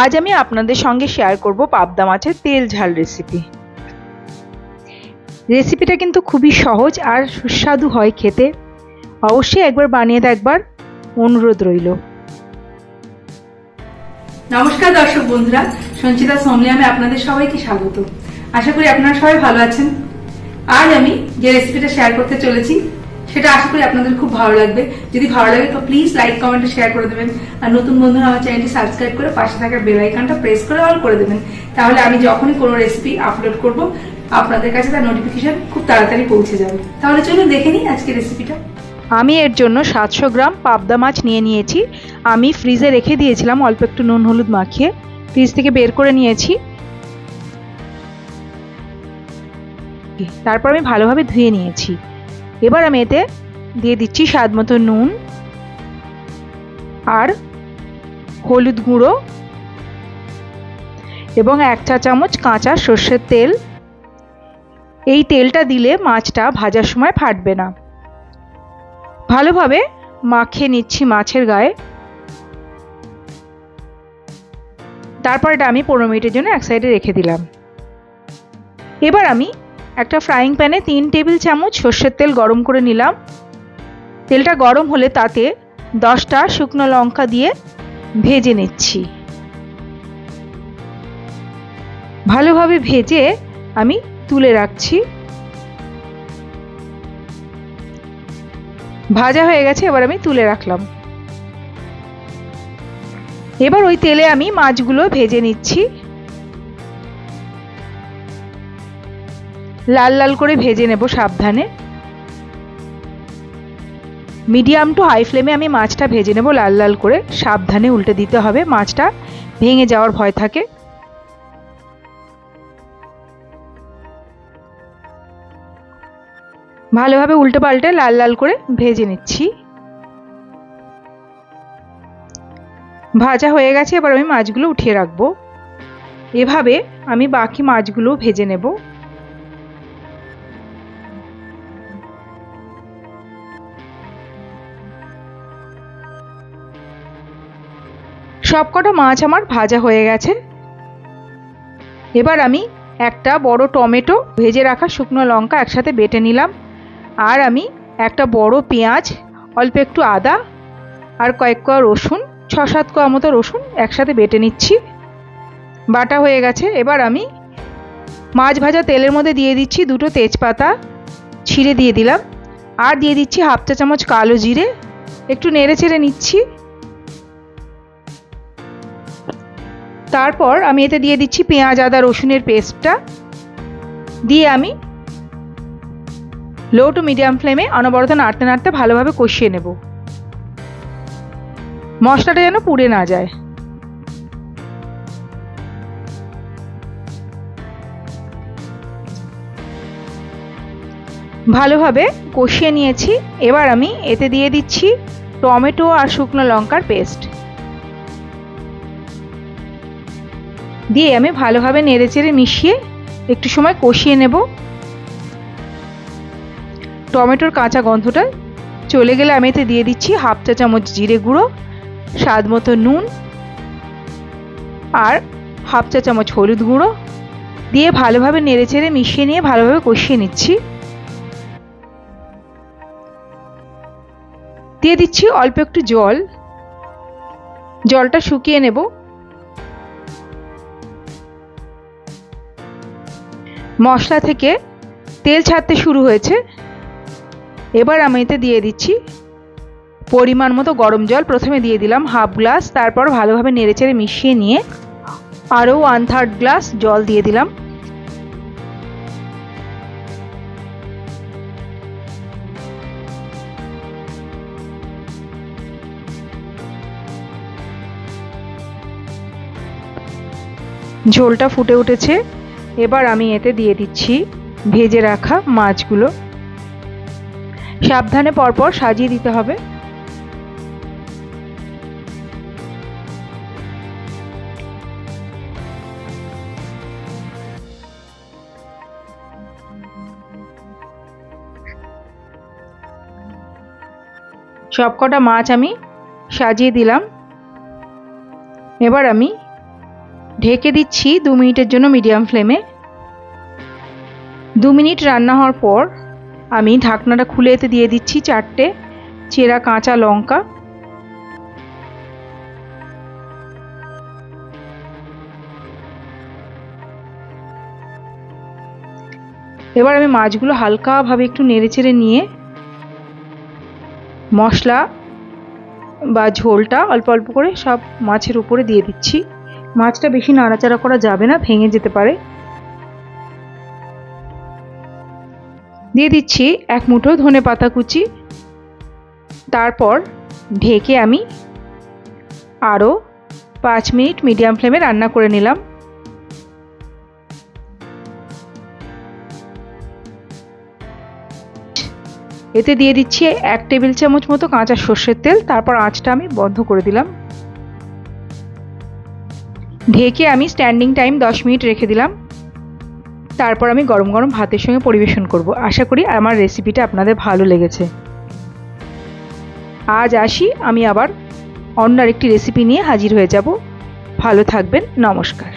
আজ আমি আপনাদের সঙ্গে শেয়ার করব পাবদা মাছের তেল ঝাল রেসিপি রেসিপিটা কিন্তু খুবই সহজ আর সুস্বাদু হয় খেতে। অবশ্যই একবার বানিয়ে দেখবার অনুরোধ রইল। নমস্কার দর্শক বন্ধুরা, সঞ্চিতা সমলিয়ামে আপনাদের সবাইকে স্বাগত। আশা করি আপনারা সবাই ভালো আছেন। আজ আমি যে রেসিপিটা শেয়ার করতে চলেছি সেটা আশা করি আপনাদের খুব ভালো লাগবে। যদি ভালো লাগে তো প্লিজ লাইক কমেন্ট শেয়ার করে দেবেন। আর নতুন বন্ধুরা আমার চ্যানেলটি সাবস্ক্রাইব করে পাশে থাকা বেল আইকনটা প্রেস করে অল করে দেবেন। তাহলে আমি যখনই কোনো রেসিপি আপলোড করব, আপনাদের কাছে তার নোটিফিকেশন খুব তাড়াতাড়ি পৌঁছে যাবে। তাহলে চলুন দেখে নিই আজকে রেসিপিটা আমি এর জন্য সাতশো গ্রাম পাবদা মাছ নিয়ে নিয়েছি। আমি ফ্রিজে রেখে দিয়েছিলাম, অল্প একটু নুন হলুদ মাখিয়ে। ফ্রিজ থেকে বের করে নিয়েছি। তারপর আমি ভালোভাবে ধুয়ে নিয়েছি। এবার আমি এতে দিয়ে দিচ্ছি স্বাদ মতো নুন আর হলুদ গুঁড়ো এবং এক চা চামচ কাঁচা সর্ষের তেল। এই তেলটা দিলে মাছটা ভাজার সময় ফাটবে না। ভালোভাবে মাখিয়ে নিচ্ছি মাছের গায়ে। তারপর এটা আমি পনেরো মিনিটের জন্য এক সাইডে রেখে দিলাম। এবার আমি একটা ফ্রাইং প্যানে তিন টেবিল চামচ সর্ষের তেল গরম করে নিলাম। তেলটা গরম হলে তাতে দশটা শুকনো লঙ্কা দিয়ে ভেজে নিচ্ছি। ভালোভাবে ভেজে আমি তুলে রাখছি। ভাজা হয়ে গেছে, এবার আমি তুলে রাখলাম। এবার ওই তেলে আমি মাছগুলো ভেজে নিচ্ছি। লাল লাল করে ভেজে নেব সাবধানে। মিডিয়াম টু হাই ফ্লেমে আমি মাছটা ভেজে নেব লাল লাল করে। সাবধানে উল্টে দিতে হবে, মাছটা ভেঙে যাওয়ার ভয় থাকে। ভালোভাবে উল্টে পাল্টে লাল লাল করে ভেজে নিচ্ছি। ভাজা হয়ে গেছে, এবার আমি মাছগুলো উঠিয়ে রাখব। এভাবে আমি বাকি মাছগুলো ভেজে নেব। সবকটা মাছ আমার ভাজা হয়ে গেছে। এবার আমি একটা বড় টমেটো ভেজে রাখা শুকনো লঙ্কা একসাথে বেটে নিলাম। আর আমি একটা বড় পেঁয়াজ, অল্প একটু আদা আর কয়েক কোয়া রসুন, ছ সাত কোয়া মতো রসুন একসাথে বেটে নিচ্ছি। বাটা হয়ে গেছে। এবার আমি মাছ ভাজা তেলের মধ্যে দিয়ে দিচ্ছি দুটো তেজপাতা, ছিঁড়ে দিয়ে দিলাম। আর দিয়ে দিচ্ছি হাফ চা চামচ কালো জিরে। একটু নেড়ে চেড়ে নিচ্ছি। তারপর আমি এতে দিয়ে দিচ্ছি পেঁয়াজ, আদা, রসুনের পেস্টটা। দিয়ে আমি লো টু মিডিয়াম ফ্লেমে অনবরত নাড়তে নাড়তে ভালোভাবে কষিয়ে নেব। মশলাটা যেন পুড়ে না যায়। ভালোভাবে কষিয়ে নিয়েছি। এবার আমি এতে দিয়ে দিচ্ছি টমেটো আর শুকনো লঙ্কার পেস্ট। দিয়ে আমি ভালোভাবে নেড়েচেড়ে মিশিয়ে একটু সময় কষিয়ে নেব। টমেটোর কাঁচা গন্ধটা চলে গেলে আমি এতে দিয়ে দিচ্ছি হাফ চা চামচ জিরে গুঁড়ো, স্বাদ মতো নুন আর হাফ চা চামচ হলুদ গুঁড়ো। দিয়ে ভালোভাবে নেড়েচেড়ে মিশিয়ে নিয়ে ভালোভাবে কষিয়ে নিচ্ছি। দিয়ে দিচ্ছি অল্প একটু জল। জলটা শুকিয়ে নেব। মশলা থেকে তেল ছাড়তে শুরু হয়েছে। এবার আমি এতে দিয়ে দিচ্ছি পরিমাণ মতো গরম জল। প্রথমে দিয়ে দিলাম হাফ গ্লাস, তারপর ভালোভাবে নেড়েচেড়ে মিশিয়ে নিয়ে আরও ওয়ান থার্ড গ্লাস জল দিয়ে দিলাম। ঝোলটা ফুটে উঠেছে। এবার আমি এতে দিয়ে দিচ্ছি ভেজে রাখা মাছগুলো। সাবধানে পরপর সাজিয়ে দিতে হবে। সবকটা মাছ আমি সাজিয়ে দিলাম। এবার আমি ঢেকে দিচ্ছি দু মিনিটের জন্য মিডিয়াম ফ্লেমে। দু মিনিট রান্না হওয়ার পর আমি ঢাকনাটা খুলে এতে দিয়ে দিচ্ছি চারটে চেরা কাঁচা লঙ্কা। এবার আমি মাছগুলো হালকাভাবে একটু নেড়েচেড়ে নিয়ে মশলা বা ঝোলটা অল্প অল্প করে সব মাছের উপরে দিয়ে দিচ্ছি। মাছটা বেশি নাড়াচাড়া করা যাবে না, ভেঙে যেতে পারে। দিয়ে দিচ্ছি এক মুঠো ধনে পাতা কুচি। তারপর ঢেকে আমি আরও পাঁচ মিনিট মিডিয়াম ফ্লেমে রান্না করে নিলাম। এতে দিয়ে দিচ্ছি এক টেবিল চামচ মতো কাঁচা সর্ষের তেল, তারপর আঁচটা আমি বন্ধ করে দিলাম। ঢেকে আমি স্ট্যান্ডিং টাইম দশ মিনিট রেখে দিলাম। তারপর আমি গরম গরম ভাতের সঙ্গে পরিবেশন করব। আশা করি আমার রেসিপিটা আপনাদের ভালো লেগেছে। আজ আসি, আমি আবার অন্য আরেকটি রেসিপি নিয়ে হাজির হয়ে যাব। ভালো থাকবেন, নমস্কার।